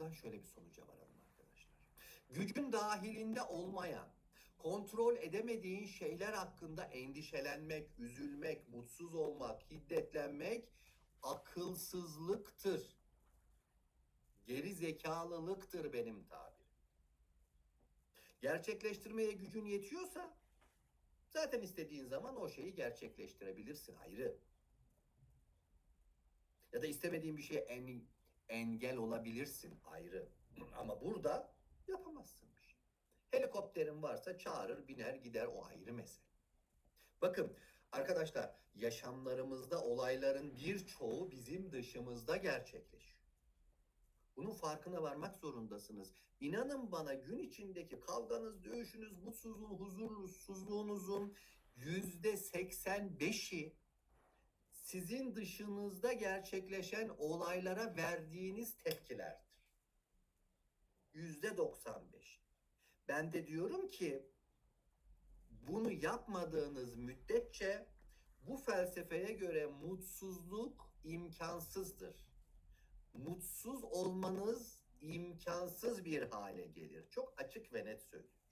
buradan şöyle bir sonuca varalım arkadaşlar. Gücün dahilinde olmayan, kontrol edemediğin şeyler hakkında endişelenmek, üzülmek, mutsuz olmak, hiddetlenmek akılsızlıktır. Geri zekalılıktır benim tabirim. Gerçekleştirmeye gücün yetiyorsa zaten istediğin zaman o şeyi gerçekleştirebilirsin ayrı. Ya da istemediğin bir şeye en, engel olabilirsin ayrı. Ama burada yapamazsın bir şey. Helikopterin varsa çağırır, biner, gider o ayrı mesele. Bakın arkadaşlar yaşamlarımızda olayların birçoğu bizim dışımızda gerçekleşiyor. Bunun farkına varmak zorundasınız. İnanın bana gün içindeki kavganız, dövüşünüz, mutsuzluğun, huzursuzluğunuzun yüzde 85'i sizin dışınızda gerçekleşen olaylara verdiğiniz tepkilerdir. Yüzde 95. Ben de diyorum ki bunu yapmadığınız müddetçe bu felsefeye göre mutsuzluk imkansızdır. Mutsuz olmanız imkansız bir hale gelir. Çok açık ve net söylüyorum.